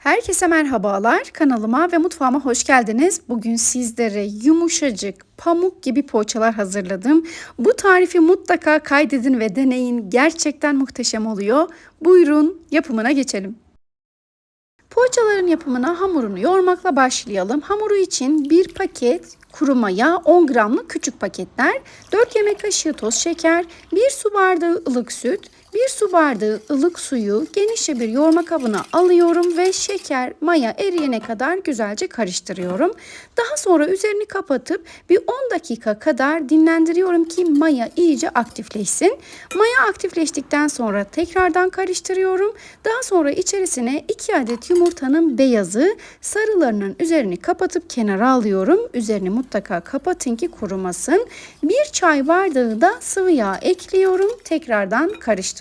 Herkese merhabalar. Kanalıma ve mutfağıma hoş geldiniz. Bugün sizlere yumuşacık, pamuk gibi poğaçalar hazırladım. Bu tarifi mutlaka kaydedin ve deneyin. Gerçekten muhteşem oluyor. Buyurun yapımına geçelim. Poğaçaların yapımına hamurunu yoğurmakla başlayalım. Hamuru için bir paket kuru maya, 10 gramlık küçük paketler, 4 yemek kaşığı toz şeker, 1 su bardağı ılık süt, 1 su bardağı ılık suyu genişçe bir yoğurma kabına alıyorum ve şeker, maya eriyene kadar güzelce karıştırıyorum. Daha sonra üzerini kapatıp bir 10 dakika kadar dinlendiriyorum ki maya iyice aktifleşsin. Maya aktifleştikten sonra tekrardan karıştırıyorum. Daha sonra içerisine 2 adet yumurtanın beyazı sarılarının üzerini kapatıp kenara alıyorum. Üzerini mutlaka kapatın ki kurumasın. Bir çay bardağı da sıvı yağ ekliyorum. Tekrardan karıştırıyorum.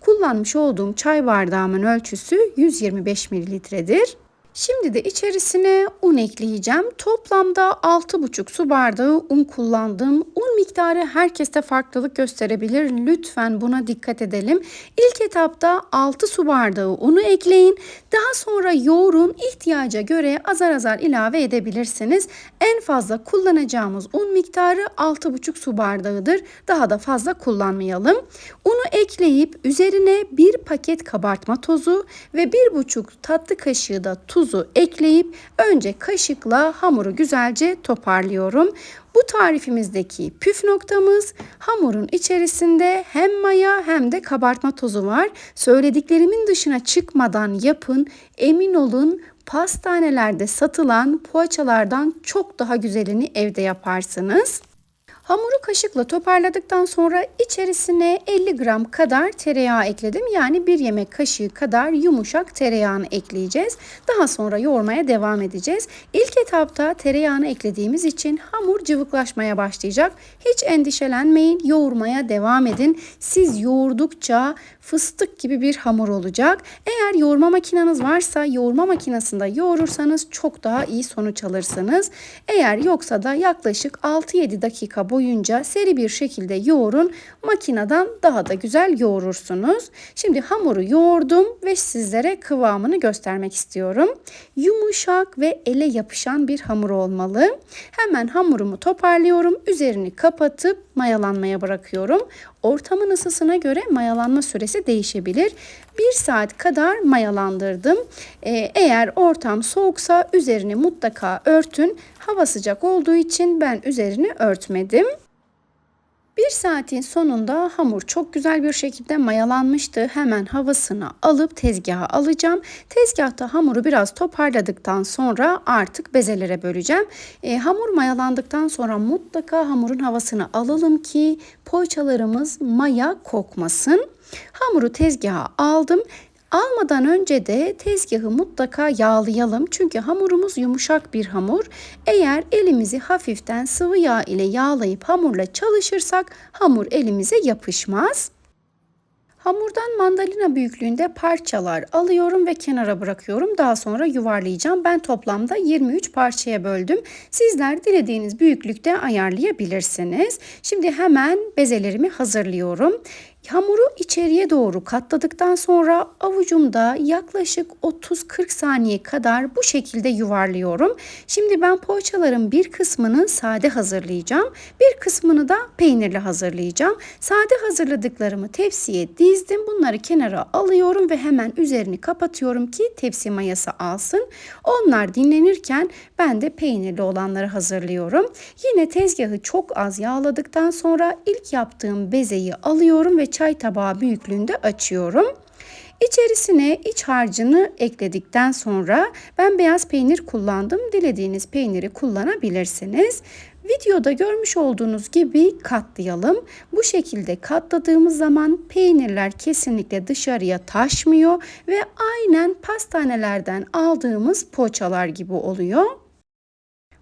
Kullanmış olduğum çay bardağımın ölçüsü 125 mililitredir. Şimdi de içerisine un ekleyeceğim. Toplamda 6,5 su bardağı un kullandım. Un miktarı herkeste farklılık gösterebilir. Lütfen buna dikkat edelim. İlk etapta 6 su bardağı unu ekleyin. Daha sonra yoğurun ihtiyaca göre azar azar ilave edebilirsiniz. En fazla kullanacağımız un miktarı 6,5 su bardağıdır. Daha da fazla kullanmayalım. Unu ekleyip üzerine bir paket kabartma tozu ve 1,5 tatlı kaşığı da tuz tuzu ekleyip önce kaşıkla hamuru güzelce toparlıyorum. Bu tarifimizdeki püf noktamız hamurun içerisinde hem maya hem de kabartma tozu var. Söylediklerimin dışına çıkmadan yapın. Emin olun pastanelerde satılan poğaçalardan çok daha güzelini evde yaparsınız. Hamuru kaşıkla toparladıktan sonra içerisine 50 gram kadar tereyağı ekledim. Yani bir yemek kaşığı kadar yumuşak tereyağını ekleyeceğiz. Daha sonra yoğurmaya devam edeceğiz. İlk etapta tereyağını eklediğimiz için hamur cıvıklaşmaya başlayacak. Hiç endişelenmeyin. Yoğurmaya devam edin. Siz yoğurdukça fıstık gibi bir hamur olacak. Eğer yoğurma makineniz varsa yoğurma makinesinde yoğurursanız çok daha iyi sonuç alırsınız. Eğer yoksa da yaklaşık 6-7 dakika boyunca seri bir şekilde yoğurun. Makineden daha da güzel yoğurursunuz. Şimdi hamuru yoğurdum ve sizlere kıvamını göstermek istiyorum. Yumuşak ve ele yapışan bir hamur olmalı. Hemen hamurumu toparlıyorum. Üzerini kapatıp mayalanmaya bırakıyorum. Ortamın ısısına göre mayalanma süresi değişebilir. Bir saat kadar mayalandırdım. Ee, eğer ortam soğuksa üzerini mutlaka örtün. Hava sıcak olduğu için ben üzerini örtmedim. Bir saatin sonunda hamur çok güzel bir şekilde mayalanmıştı. Hemen havasını alıp tezgaha alacağım. Tezgahta hamuru biraz toparladıktan sonra artık bezelere böleceğim. E, hamur mayalandıktan sonra mutlaka hamurun havasını alalım ki poğaçalarımız maya kokmasın. Hamuru tezgaha aldım. Almadan önce de tezgahı mutlaka yağlayalım. Çünkü hamurumuz yumuşak bir hamur. Eğer elimizi hafiften sıvı yağ ile yağlayıp hamurla çalışırsak hamur elimize yapışmaz. Hamurdan mandalina büyüklüğünde parçalar alıyorum ve kenara bırakıyorum. Daha sonra yuvarlayacağım. Ben toplamda 23 parçaya böldüm. Sizler dilediğiniz büyüklükte ayarlayabilirsiniz. Şimdi hemen bezelerimi hazırlıyorum. Hamuru içeriye doğru katladıktan sonra avucumda yaklaşık 30-40 saniye kadar bu şekilde yuvarlıyorum. Şimdi ben poğaçaların bir kısmını sade hazırlayacağım. Bir kısmını da peynirli hazırlayacağım. Sade hazırladıklarımı tepsiye dizdim. Bunları kenara alıyorum ve hemen üzerini kapatıyorum ki tepsi mayası alsın. Onlar dinlenirken ben de peynirli olanları hazırlıyorum. Yine tezgahı çok az yağladıktan sonra ilk yaptığım bezeyi alıyorum ve çay tabağı büyüklüğünde açıyorum. İçerisine iç harcını ekledikten sonra ben beyaz peynir kullandım. Dilediğiniz peyniri kullanabilirsiniz. Videoda görmüş olduğunuz gibi katlayalım. Bu şekilde katladığımız zaman peynirler kesinlikle dışarıya taşmıyor ve aynen pastanelerden aldığımız poğaçalar gibi oluyor.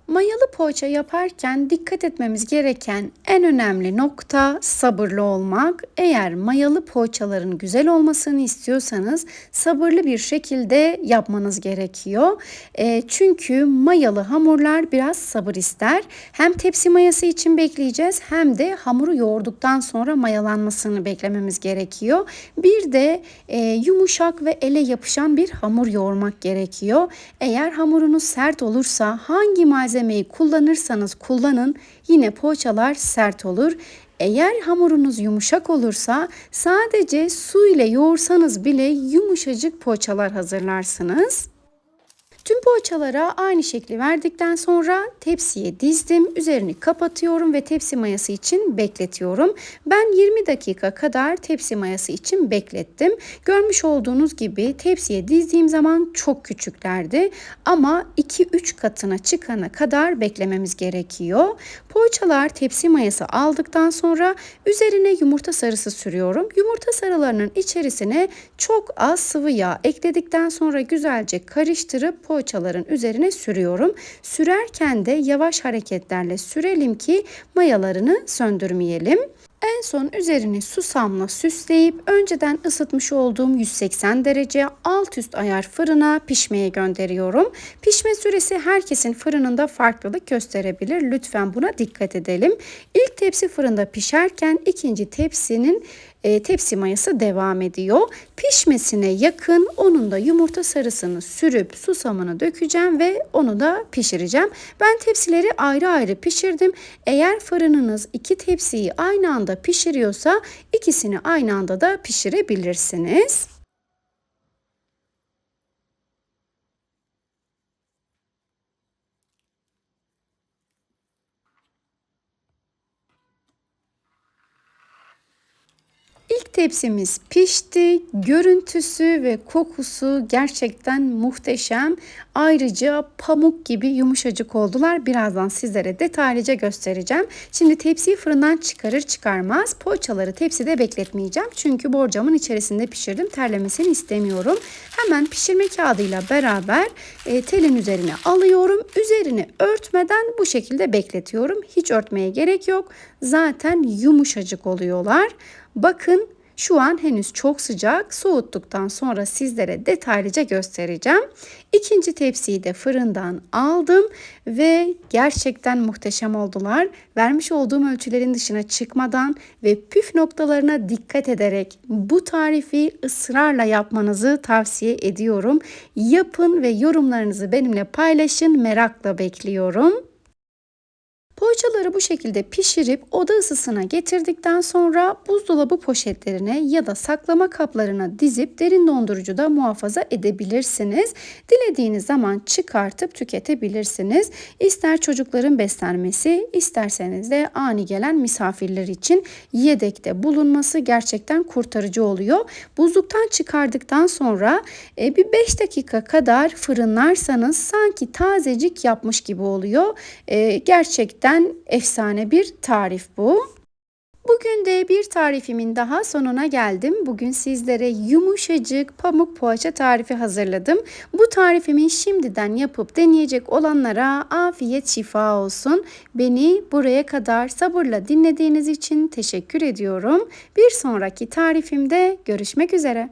Mayalı poğaça yaparken dikkat etmemiz gereken en önemli nokta sabırlı olmak. Eğer mayalı poğaçaların güzel olmasını istiyorsanız sabırlı bir şekilde yapmanız gerekiyor. E, çünkü mayalı hamurlar biraz sabır ister. Hem tepsi mayası için bekleyeceğiz hem de hamuru yoğurduktan sonra mayalanmasını beklememiz gerekiyor. Bir de e, yumuşak ve ele yapışan bir hamur yoğurmak gerekiyor. Eğer hamurunuz sert olursa hangi malzemeyi kullanırsanız kullanın yine poğaçalar sert olur. Eğer hamurunuz yumuşak olursa sadece su ile yoğursanız bile yumuşacık poğaçalar hazırlarsınız. Tüm poğaçalara aynı şekli verdikten sonra tepsiye dizdim. Üzerini kapatıyorum ve tepsi mayası için bekletiyorum. Ben 20 dakika kadar tepsi mayası için beklettim. Görmüş olduğunuz gibi tepsiye dizdiğim zaman çok küçüklerdi. Ama 2-3 katına çıkana kadar beklememiz gerekiyor. Poğaçalar tepsi mayası aldıktan sonra üzerine yumurta sarısı sürüyorum. Yumurta sarılarının içerisine çok az sıvı yağ ekledikten sonra güzelce karıştırıp poğaçaların üzerine sürüyorum. Sürerken de yavaş hareketlerle sürelim ki mayalarını söndürmeyelim. En son üzerini susamla süsleyip önceden ısıtmış olduğum 180 derece alt üst ayar fırına pişmeye gönderiyorum. Pişme süresi herkesin fırınında farklılık gösterebilir. Lütfen buna dikkat edelim. İlk tepsi fırında pişerken ikinci tepsinin e, tepsi mayası devam ediyor. Pişmesine yakın onun da yumurta sarısını sürüp susamını dökeceğim ve onu da pişireceğim. Ben tepsileri ayrı ayrı pişirdim. Eğer fırınınız iki tepsiyi aynı anda pişiriyorsa ikisini aynı anda da pişirebilirsiniz. İlk tepsimiz pişti. Görüntüsü ve kokusu gerçekten muhteşem. Ayrıca pamuk gibi yumuşacık oldular. Birazdan sizlere detaylıca göstereceğim. Şimdi tepsiyi fırından çıkarır çıkarmaz poğaçaları tepside bekletmeyeceğim. Çünkü borcamın içerisinde pişirdim. Terlemesini istemiyorum. Hemen pişirme kağıdıyla beraber e, telin üzerine alıyorum. Üzerini örtmeden bu şekilde bekletiyorum. Hiç örtmeye gerek yok. Zaten yumuşacık oluyorlar. Bakın şu an henüz çok sıcak. Soğuttuktan sonra sizlere detaylıca göstereceğim. İkinci tepsiyi de fırından aldım ve gerçekten muhteşem oldular. Vermiş olduğum ölçülerin dışına çıkmadan ve püf noktalarına dikkat ederek bu tarifi ısrarla yapmanızı tavsiye ediyorum. Yapın ve yorumlarınızı benimle paylaşın. Merakla bekliyorum. Poğaçaları bu şekilde pişirip oda ısısına getirdikten sonra buzdolabı poşetlerine ya da saklama kaplarına dizip derin dondurucuda muhafaza edebilirsiniz. Dilediğiniz zaman çıkartıp tüketebilirsiniz. İster çocukların beslenmesi, isterseniz de ani gelen misafirler için yedekte bulunması gerçekten kurtarıcı oluyor. Buzluktan çıkardıktan sonra e, bir 5 dakika kadar fırınlarsanız sanki tazecik yapmış gibi oluyor. E, gerçekten Gerçekten efsane bir tarif bu. Bugün de bir tarifimin daha sonuna geldim. Bugün sizlere yumuşacık pamuk poğaça tarifi hazırladım. Bu tarifimi şimdiden yapıp deneyecek olanlara afiyet şifa olsun. Beni buraya kadar sabırla dinlediğiniz için teşekkür ediyorum. Bir sonraki tarifimde görüşmek üzere.